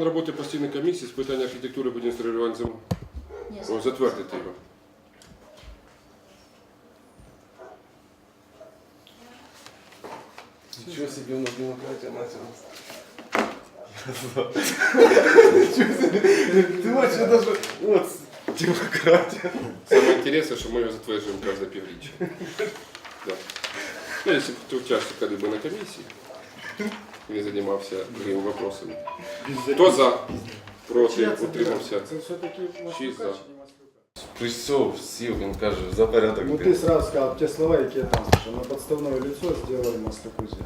План роботи постійної комісії з питань архітектури будівництва регулювання зем... Ні, О, затвердити його. Ничего себе у нас демократия началась. Ты вообще даже... Вот, демократия. Саме інтересне, що ми його затверджуємо кожне півріччя. Да. Ну, якщо б хто участвував коли би на комісії, не займався такими вопросами. Хто за? Проти, утримався. Це все-таки Шість за. Маслюка чи не Маслюка? Присел, сел, він каже, за порядок. Ну ты сразу сказал, те слова, які я там слышал, на подставное лицо сделали Маслюку зел.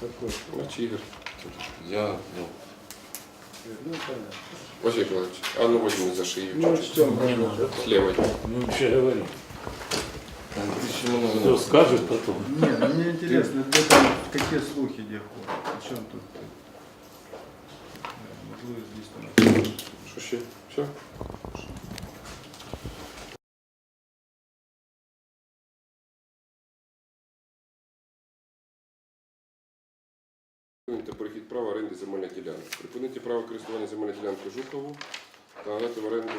Такой. Значить, Ігор. Я, ну, Ну, понятно. Василий Николаевич, а ну возьми за шею. Ну, чуть-чуть. что, понятно. С левой. Мы вообще говорим. Кто скажет потом. Не, ну мне интересно, где там, какие слухи где ходят? О чем тут? Можливо, здесь там. Що ще? Все? Припинити перехід права оренди земельних ділянок. Припинити право користування земельної ділянки Жукову та надати в оренду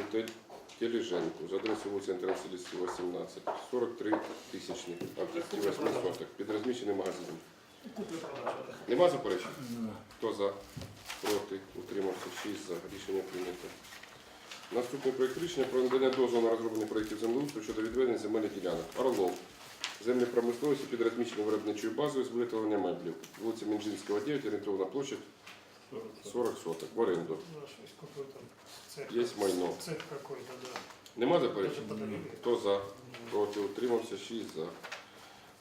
Те- Теліженку за адресою вулиця Інтернаціоналістів 18, 43 тисячні, а 38 соток, під розміщеним магазином. Нема заперечень? Хто за? Проти? Утримався? 6 за. Рішення прийнято. Наступний проєкт рішення про надання дозволу на розроблення проєктів землеустрою щодо відведення земельних ділянок. Орлов. Землі промисловості під розміщеною виробничою базою з виготовлення меблів. Вулиця Мінжинського 9, орієнтовна площа 40 соток. В оренду. Є майно. Цех какой-то, да. Нема заперечень? Хто за? Проти? Утримався? 6 за.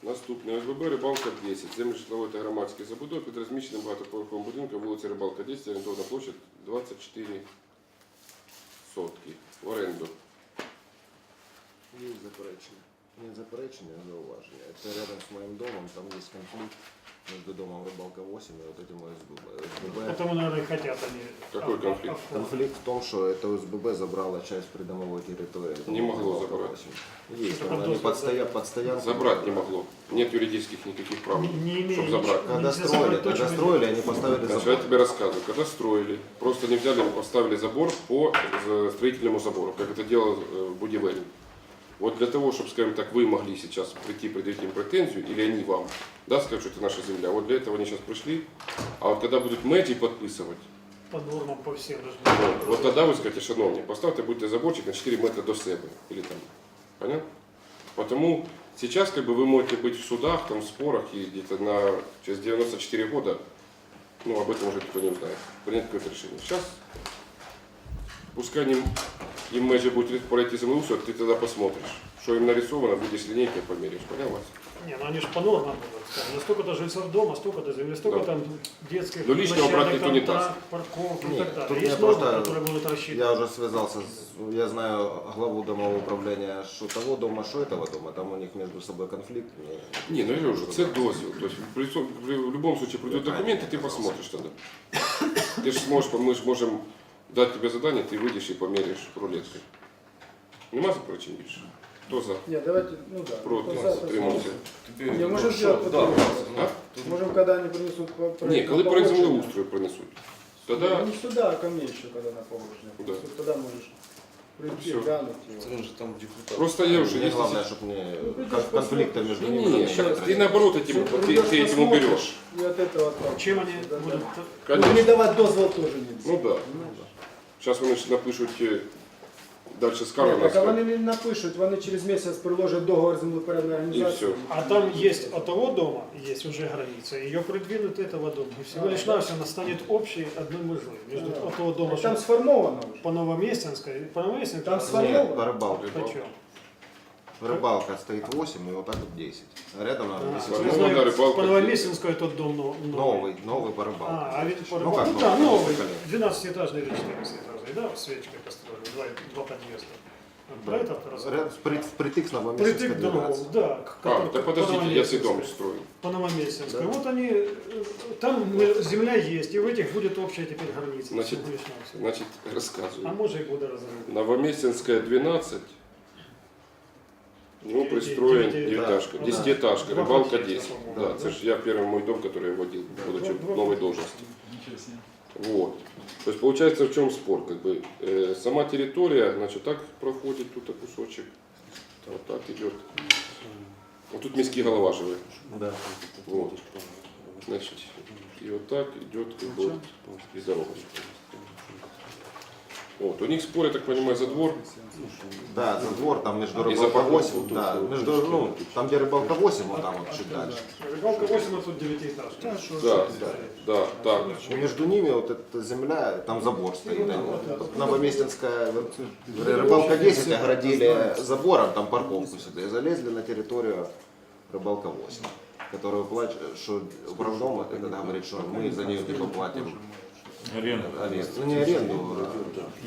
Наступне ОСББ Рибалка 10. Землі житлової та громадської забудови під розміщеним багатоповерховим будинком вулиця Рибалка 10, орієнтовна площа 24 сотки. В оренду. Є заперечення. Не заперечення, а зауваження. Це рядом з моїм домом, там є конфлікт між домом Рибалка 8 и вот этим ОСББ. ОСББ. Потому, наверное, и хотят они. Какой а- конфликт? а- Конфликт в том, что это ОСББ забрала часть придомовой территории. Не могло Рыбалка забрать. 8. Есть, Это там они подозрено. под, стоя, под стоянкой. Забрать не могло. Нет юридических никаких прав, Не, не имея чтобы забрать. ничего. Когда Нельзя строили, забрать то, когда чего строили, нет. они поставили Значит, я забор. тебе рассказываю. Когда строили, просто не взяли, поставили забор по э, строительному забору, как это делал э, Будивель. вот для того, чтобы, скажем так, вы могли сейчас прийти, предъявить им претензию, или они вам, да, скажут, что это наша земля, вот для этого они сейчас пришли, а вот когда будут межі подписывать, По нормам, по всем должны. вот, вот тогда вы скажете, шановні, поставьте будьте заборчик на 4 метра до себе, или там, понятно? Потому сейчас как бы вы можете быть в судах, там, в спорах, и где-то на, через 94 года, ну, об этом уже никто не узнает, принять какое-то решение. Сейчас, пускай они, им межи будет пройти землеустрой, ты тогда посмотришь, что им нарисовано, будешь линейкой померяешь, понял вас? Не, ну они же по нормам будут. скажем, Столько-то жильцов дома, столько-то земли, столько Да. там детских Но лишнего брать никто не даст. трак, парковки и так далее. Есть я нормы, просто- которые будут рассчитаны. Я уже связался, с, я знаю главу домового управления, что того дома, что этого дома, там у них между собой конфликт. Не, ну я говорю, це дозвіл. То есть при, в любом случае придут документы, ты посмотришь тогда. Ты же сможешь, мы же можем дать тебе задание, ты выйдешь и померяешь рулеткой. Нема заперечень більше? Хто за? Не, давайте, ну да. Проти? Кто за, то Утримався? теперь... Не, можем ну, сделать что, потом. да, А? Можем, когда они принесут по- Ні, проект коли на проект погодження. землеустрою принесуть. Тоді Ну, не сюда, а ко мне еще, когда на погоджение. Да. принесут, Тогда можешь прийти, Всё. глянуть его. Он же там депутат. просто я вже Мне если главное, сейчас- чтобы не Ну, придёшь кон- конфликта посмотришь. между Не, ними. не, не щас, было. ты наоборот этим, ты, Придёшь, ты этим посмотришь, уберешь. И от этого отталкиваться. Чем они Да, будут... да. Конечно. Ну, не давать дозвол тоже нельзя. Ну да. Понимаешь? Зараз вони ж напишуть е, далі скаргу Ні, на так а скаргу. вони не напишуть, вони через місяць приложать договор землепорядної І організації. все. А там есть от того дома, есть уже граница, ее придвинут этого дома. И всего А, лишь да. навсего она станет общей одной межой. Между Да. от того дома, Так Там что сформовано вже. по Новоместинской, по Новоместинской, Там по сформировано. Нет, по рыбалке. чём? Рыбалка стоит 8 и вот так вот 10. А рядом надо А, 10. По я Новой знаю, рыбалке. по Новоместинской тот дом но- Новый, новый по рыбалке. А, а ведь по Ну рыбалке. как Ну, да, новый? новый. Коллег. 12-этажный или 14-этажный, да, с свечкой построили, два, два подъезда. Про это разговор. Ряд- впри- Впритык с Новомесячной Притык к дому, 12. да. к- А, который- так по подождите, я себе дом строю. По Новоместинской. Да. Вот они, э, там мы- земля есть, и в этих будет общая теперь граница. Значит, всего лишь навсего. Значить, а розказую. может и буде разрыв. Новоместинская 12. К нему пристроен Девяти- девятиэтажка, да. десятиэтажка, Два рыбалка подъезда, 10. по-моему. Да, это же я первый мой дом, который я вводил, будучи Два- два в новой подъезда. должности. Ничего себе. Вот. То есть получается в чем спор? Как бы, э, сама территория, значит, так проходит тут кусочек. Вот так идет. Вот тут миски голова живые. Да. Вот. Значит, и вот так идет как бы вот и дорога. Вот. У них спор, я так понимаю, за двор. Да, за двор там между И за рыбалка парковку 8, тут, да, тут, между, ну, там где рыбалка 8, вот там вот чуть дальше. Рыбалка 8, а тут 9-этажка. Да, да, так. И между ними вот эта земля, там забор стоит. Новоместинская вот, рыбалка 10 оградили забором, там парковку сюда, и залезли на территорию рыбалка 8, которую платят, что управдом это говорит, что мы за нее типа платим Аренду. Ну не аренду,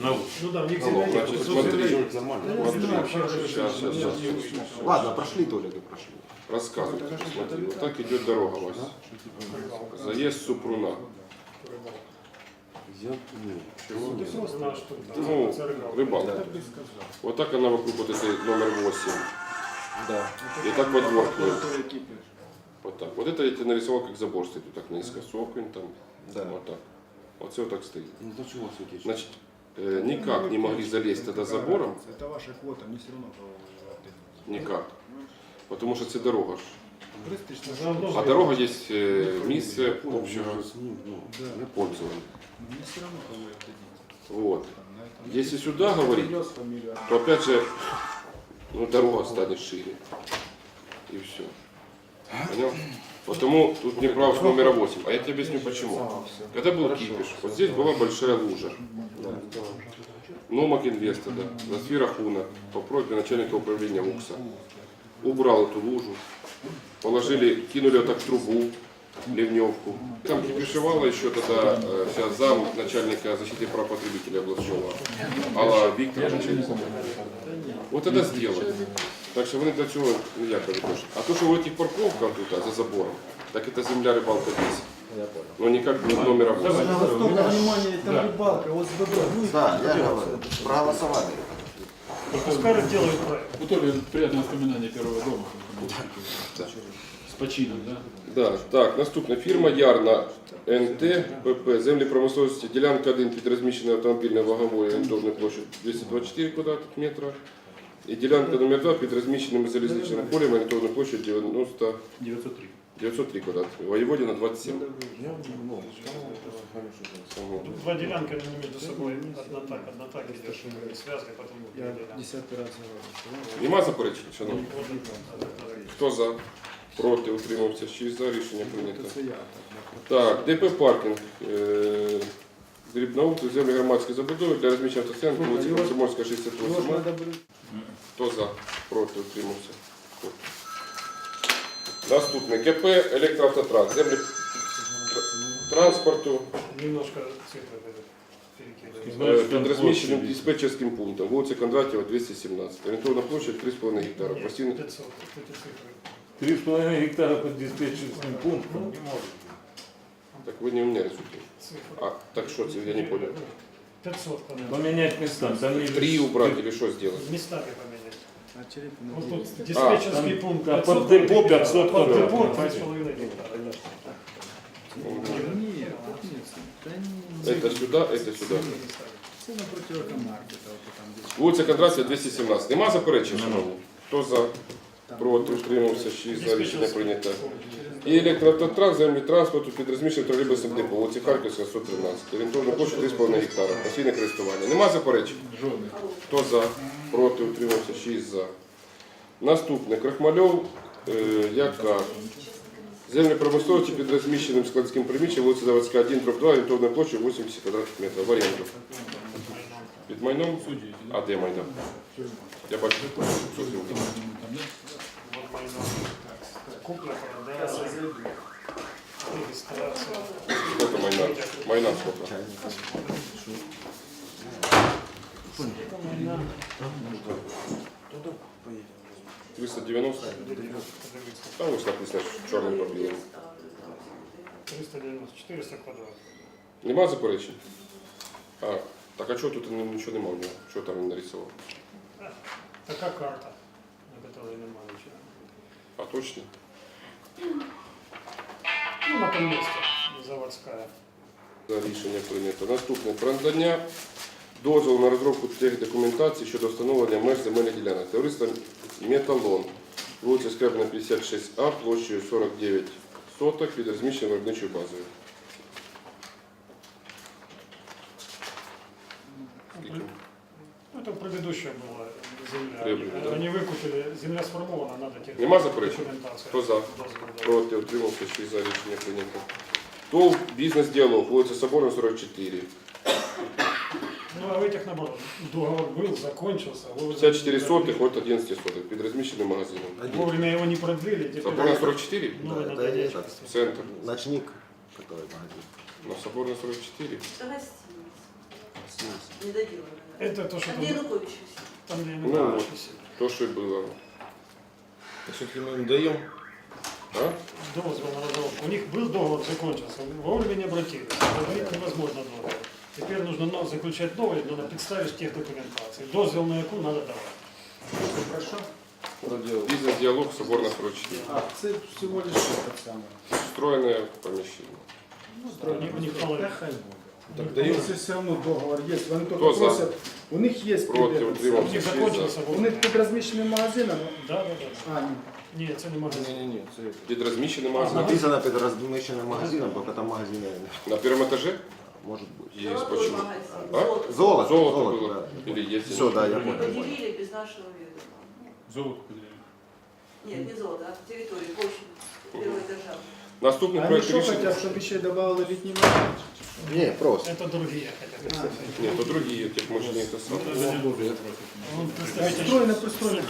Ну, Ну да, в них Ну, земля смотри. Сейчас, сейчас, сейчас. а ладно, прошли Толик и прошли. Рассказывай. Смотри, вот так идет дорога, Вася. Заезд Супруна. Я ну. Ну, рыбалка. Вот так она вокруг вот этой номер 8. Да. И так во двор. Вот так. Вот это я тебе нарисовал как забор стоит. Вот так наискосок там. Да. Вот так. Вот все вот так стоит. ну до чого все тече? Значит, э, никак не могли залезть тогда забором. Это ваша квота, мне все равно по Никак. Потому что это дорога ж. Пристрічно. Заодно А дорога есть э, місце общего Ну, Да. пользования. Мне все равно кого я отдадите. Вот. Там, на этом. Если сюда говорить, Принес фамилию. то опять же ну, дорога станет шире. И все. Понял? Потому тут не прав с номера 8. А я тебе объясню почему. Когда был кипиш, вот здесь была большая лужа. Номак Инвеста, да, Засфира Хуна, по просьбе начальника управления УКСа. Убрал эту лужу, положили, кинули вот так трубу, ливневку. Там кипишевала еще тогда э, сейчас зам начальника защиты прав потребителей областного, Алла Викторовна. Вот это сделали. Так що вони до цього ніяк не відношені. А то, що в этих парковках тут, а, за забором, так это земля рыбалка 10. Я понял. Но никак без номера 8. Столько внимания, это рыбалка, ОСББ. Ну, Да, я говорю, проголосовали. Пускай делают проект. У Толи приятное воспоминание первого дома. С почином, да? Да, так, наступна фірма Ярна НТ ПП. Землі промисловості. Ділянка 1 під розміщеною автомобільною ваговою орієнтовною площею 224 квадратних метра. І ділянка номер 2 під розміщеним залізничним полем орієнтовною площею 90 903. 903 квадратних. Воєводіна 27. Я ну, там хорошо. Само. Тут два делянка они между собой. Одна так, одна так. Идет связка, потом Я две делянки. десятый раз говорю. Нема заперечень, шановні? Вот это. Хто за? Проти, утримався, 6 за, рішення прийнято. Это я так. Так, ДП паркінг. Е, Дрібноуту, землі громадської забудови для розміщення автостоянки вулиці Комсомольська, 68. Его ж надо было Хто за? Проти утримався. Наступне КП електроавтотранс. Землі транспорту Немножко цифры перекидывают. е, під розміщеним диспетчерським пунктом. Вулиця Кондратєва, 217. Орієнтовна площа 3,5 гектара. Постійно 500. Эти цифры. 3,5 гектара под диспетчерским пунктом. Не может. так ви не у мене рисуєте. Цифры. А так що це? Я не понял. 500 поменять. Поменять места. Там не Три убрати или що зробити? Местами поменять. А Черепина Вот делится. тут диспетчерский там- пункт. да, 500 под депо гектара, 500 Под депо квадратов. 3,5 гектара. Нет, тут нет. Да не- Это сюда, это сюда. Це напротив маркета, вот там десь. Вулиця Кондратєва, 217. Нема заперечень, шановні? Хто за? Проти, утримався, 6 за рішення прийнято. І електроавтотранс, землі транспорту під розміщеним тролейбусним депо, вулиці Харківська, 113. Орієнтовна площа 3,5 гектара. Постійне користування. Нема заперечень? Жодних. Хто за? Проти, утримався, 6 за. Наступне. Крахмальов, е, яка? Землі промисловості під розміщеним складським приміщенням, вулиця Заводська, 1, дроб 2, орієнтовна площа 80 квадратних метрів. В. Під майном? А де майно? Я бачу, що. Купля, продажа, регистрация. Сколько майна? Майна сколько? Триста девяносто? Там ось написано чорним папіром. 390, 400 квадратов. Нема заперечень? А, так а чого тут нічого нема у нього? Що там він нарисував? Такая карта, на которой нема ничего. А точно? Ну, на том месте, заводская. За рішення прийнято. Наступне про надання дозволу на розробку техдокументації щодо встановлення меж земельних ділянок. Товариство Металон, вулиця Скрябина 56А, площею 49 соток під розміщеною виробничою базою. да? Они выкупили, земля сформована, надо теперь Нема заперечень? документация. Хто за? Дозвіл, да. Проти, утримався, 6 за рішення прийнято. ТОВ бізнес-діалог, вулиця Соборна, 44. Ну, а в этих, наоборот, договор был, закончился. вовремя 54 не сотих продлили. от 11 сотих під розміщеним магазином. Вовремя его не продлили, теперь... Соборна 44? Ну, Да, это это дальнейшее. этот. Центр. Ночник, который магазин. На Соборна 44. Это гостиница. Недоделанная. Это то, что А где там, Янукович висит? там где Ну, Янукович вот. висит. То, що й було. Все-таки мы им даем. А? Дозвол на разработку. У них был договор, закончился. Вовремя не обратились. Продлить невозможно договор. Теперь нужно но- заключать новый, но на підставі тех документаций. Дозвіл на яку надо давать. Хорошо? Проделал. Бізнес-діалог Соборна 44. А, це всего лишь это самое. Встроєне поміщення. Они, у них половина. Так У даем. них все равно договор есть. Они Кто только за? просят. У них есть Проти, перед- У утримався, них 6 за. закончился У вовремя. них під розміщеним магазином. Да, да, да. А, ні. Ні, це не магазин. Не-не-не, це это. Під розміщеним магазином. Написано перед размещенным магазином, только там магазина На першому етажі? может быть. Є, Золотой почему? магазин. А? Золото. Золото, Золото золото, було. да. Или є? Все, да, я понял. Поделили без нашего ведома. Золото поделили. Нет, не золото, а территорию, площадь первого этажа. Наступний Они проект что рішення. хотят, чтобы еще добавили летний магазин? Не, просто. Это другие хотят. Ні, то другі, як може не те саме. Он представитель, Пристроено, пристроено.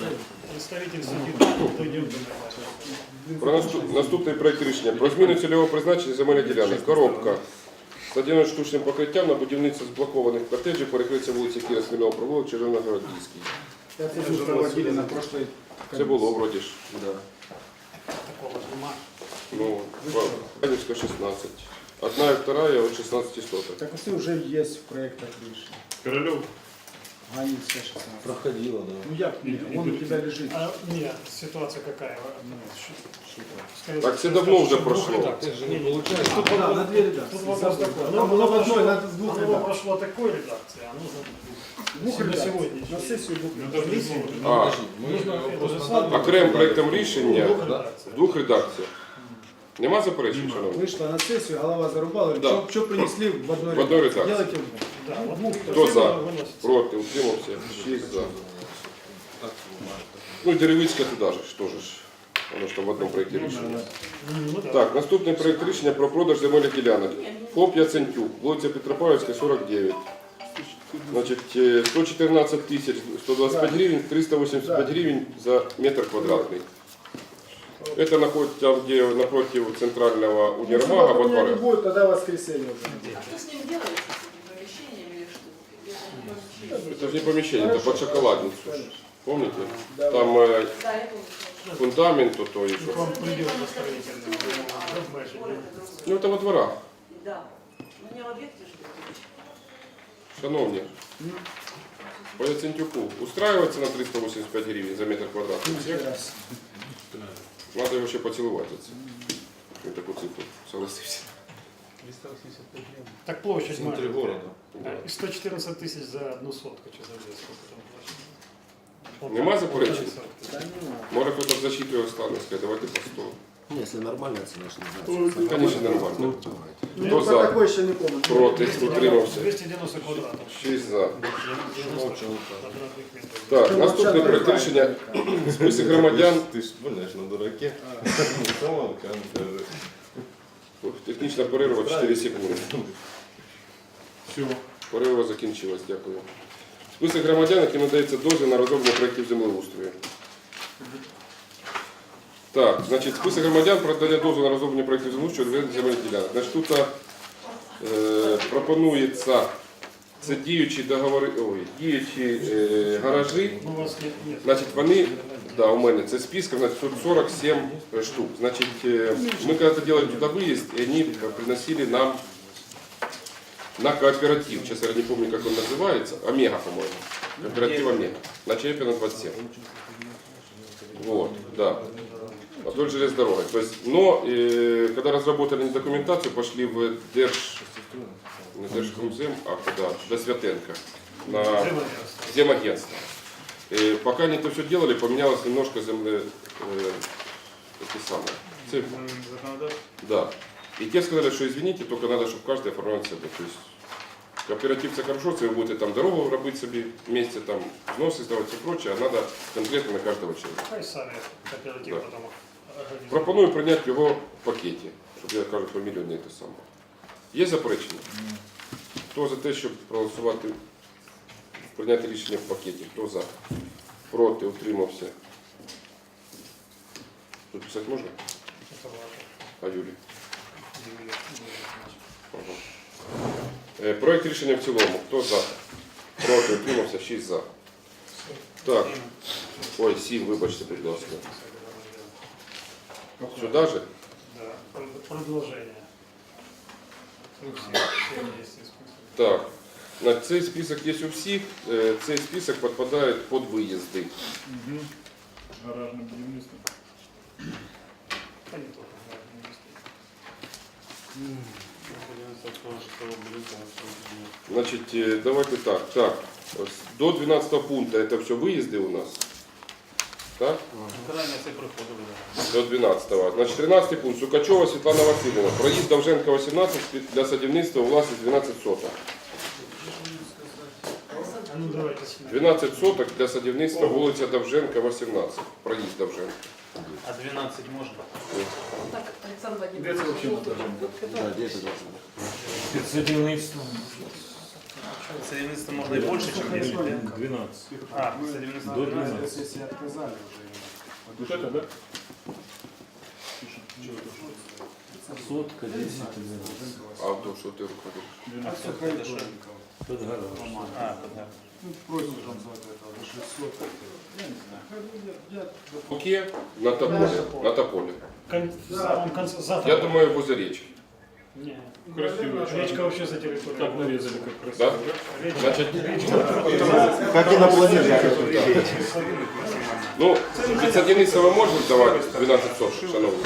представитель сидит, дойдем до этого. Про наступ- наступний проект рішення. Про зміну цільового призначення земельних ділянок. Коробка. Стадіон з штучним покриттям на будівництво з блокованих котеджів перекриється вулиці Кіра Смільного провулок, Червоногородський. Это мы проводили на прошлой Це було вроді ж. Да. Такого нема. Ну, Ганівська 16. Одна і вторая от 16 соток. Так это уже есть в проектах решения. Королев. Ганинская 16. Проходило, да. Ну як, ні, он у тебя лежит. А, нет, ситуация какая? Скорее Так, всего, це давно вже что двух пройшло. редакций. Ты же Не, не не, получаешь. Тут, Да, вопрос- на две редакции. тут вопрос Забыл. такой. Оно было в прошло- одной, надо с двух оно редакций. прошло такой редакции, а нужно Двух на редакций. сегодня. На сессию двух Ну, редакций. даже не золото. А, Подожди, мы Нужно вопрос это же на данный окрем момент. проектом рішення двух в редакций. двох редакціях. Нема заперечень, шановні? Вышла на сессию, голова зарубала. Да. Что, что принесли в одной В одной редакции? редакции. Делайте в двух. Да, вот Двух. Хто за? выносится. Проти, утримався, 6 за. Так, Ну, Деревицька туди ж, теж ж. Воно ж там в одному проєкті рішення. М, Ну, да. Так, наступний проєкт рішення про продаж земельних ділянок. ФОП Яцентюк, вулиця Петропавлівська, 49. Значить, е, 114 тисяч 125 гривень, 385 гривень за метр квадратний. Это находится там, где напротив центрального Ну, универмага во дворе. будет, тогда воскресенье уже. А что с ним делается, с этим помещением или что? Или это же не помещение, это под шоколадницу. Помните? Там э, Да, я помню. фундамент, то, то что. вам придет представитель. Город другой. Ну, это во двора. Да. Ну не в объекте же. Шановні, по Яцентюку устраивается на 385 гривен за метр квадратный всех? Раз. Надо його ще поцілувати за це. Я таку цифру согласився. Так В площадь центре маленькая. города. Да. И 114 тысяч за одну сотку. Что за лес? Сколько там площадь? Нема заперечень? полторы сотки. Да не надо. Може хтось в защиту його стане, давайте по 100. Не, если нормальная цена, что не знаю. Конечно, нормально. Ну, Хто за? еще не помню. Проти, утримався. 290 квадратов. 6 за. 90 квадратных метров. Так, Ти наступний проект рішення. Список громадян. Ты ж знаешь, на дураке. Технічна перерва 4 секунди. Все. Перерва закінчилась, дякую. Список громадян, яким надається дозвіл на розроблення проєктів землеустрою. Так, значить, список громадян про надання дозволу на розроблення проєктів землеустрою щодо відведення земельних ділянок. Значить, тут е, пропонується це діючі договори, ой, діючі е, гаражі. Ну, у вас нет, нет. Значить, вони, да, у мене це списком, значить, тут 47 штук. Значить, э, мы когда-то делали туда выезд, и они приносили нам на кооператив. Сейчас я не помню, как он называется. Омега, по-моему. Кооператив Омега. На Черепина 27. Вот, да. Вдоль железной дороги. То есть, но э, когда разработали документацию, пошли в Держ не Держкомзем, а куда? До Святенко. На Земагентство. земагентство. Э, пока они это все делали, поменялось немножко земле... Э, эти самые. цифры. Законодательство. Да. И те сказали, что извините, только надо, чтобы каждый оформлял себе. То есть кооператив це хорошо, це ви будете там дорогу робити собі вместе, там взноси здавати і прочее, а треба конкретно на кожного члена. Хай самі кооператив Да. потім організують. Пропоную прийняти його в пакеті, щоб я кажу фамілію не те саме. Є заперечення? Хто за те, щоб проголосувати, прийняти рішення в пакеті? Хто за? Проти, утримався. Тут писати можна? А? Юрій, Ага. Е, Проект рішення в цілому. Хто за? Проти, утримався, 6 за. Так. Ой, 7, вибачте, будь ласка. Сюди же? Да, продолжение. Так. На цей список є у всіх. Е, Цей список підпадає під виїзди. Угу. Гаражне будівництво. Значить, давайте так. Так. До 12 пункту це все виїзди у нас. Так? Крайне це приходили. До 12. Значить, 13 пункт. Сукачова Світлана Васильівна. Проїзд Довженка 18 для садівництва у власність 12 соток. А ну давайте сюда. 12 соток для садівництва вулиця Довженка 18. Проїзд Довженка. А 12 можна? Так, Александр Где это вообще Владимирович. Да, 10 Під садівництвом Садівництво можна і більше, ніж 10, да? 12. А, садівництво До до 12. 12. Если отказали уже. Вот это, да? Сотка, 10 і 12. А то що ти рухаєш? 12 Сухая это что? тоненькая. Тут гараж. А, да. Ну, просьбу там за это, за 600. Я не знаю. Я, я, Окей, на тополі. На тополі. Кон- в самом конце, завтра. Я думаю, возле річки. Не. Красиво. Речка вообще за территорией. Так нарезали, как Да? красиво. Речка, Значить, речка. Как и на планете. ну, від садівництва ми можемо давати 12 соток, шановні?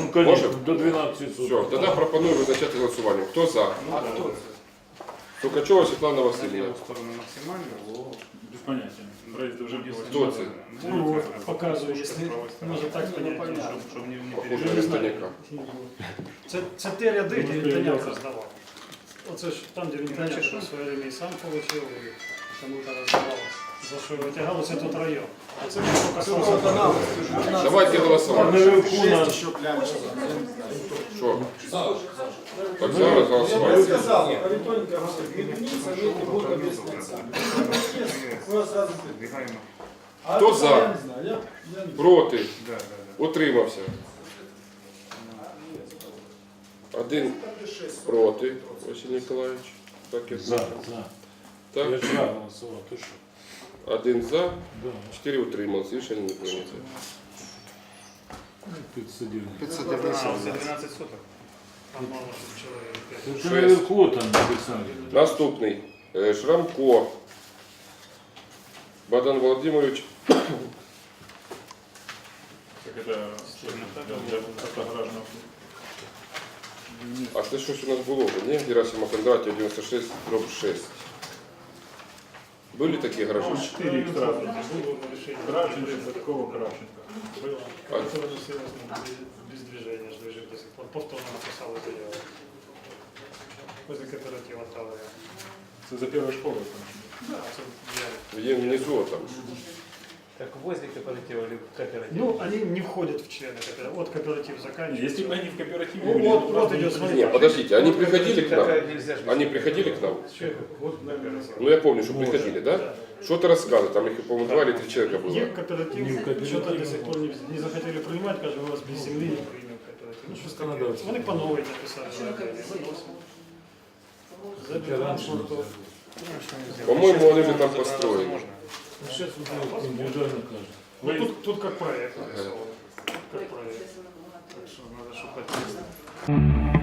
Ну, конечно, Може? до 12 Все, суток. тоді пропоную визначати голосуванням. Хто за? Сукачова Світлана Васильівна. сторону максимально. Без понятия. Проезд уже Хто це? Ну, вот, показываю, если можно так понять. щоб не, не Похоже на не знаю. Це, це те ряди, де Вінтоняк я- Оце ж там, де Вінтоняк в своє время і сам отримав, і кому-то роздавав. За що його тягало, це тут район. А це. Давайте голосувати. Що? Так зараз голосувати. сказал, Харитоненко говорит, медуница, меди будут без конца. Ну, сразу А Кто это за? Я не знаю, я, я не Проти. Да, да, да. Утримався. Один проти, Василь Ніколаївич. Так, як За, за. Я Так. ж за голосував, ти що? Один за, чотири утрималися. Рішення не прийнято. Під садівництвом. Під А, садівництвом. вот за 12 соток. Там мало чоловік. Це ж Шесть. наверху там написано. Наступний. Е, Шрамко. Богдан Володимирович. Так это для, для автогаражного. А це щось у нас було ні? Герасима Кондратів 96, дроб 6. Були такі гаражі? Четыре их сразу. Було рішення. Кравченко, такого Кравченко. Было. А- Который носилось без, без движения, что лежит до сих пор. Повторно написал заяву. Возле кооператива отдал я. Это за первой школой. Да, це я. Є внизу там. Так возле кооператива или кооператива? Ну, они не входят в члены кооператива. Вот кооператив заканчивается. Если бы они в кооперативе Ну, были, вот- то вот идет, не смотри. Не, подождите, они приходили к нам? Они приходили к нам? Вот на кооператив. Ну я помню, что приходили, да? Да. Что-то рассказывали, там их, по-моему, два или три человека было. Их кооператив, Не в кооператив. что-то до сих пор не, не захотели принимать, кажется, у вас без земли не примем кооператив. Ну, что Законодательство. Вони по новой написали. По-моему, они же там построены. Індивідуально каже. Ну, тут, тут как проект нарисован. Как проект. Так что надо шукать место.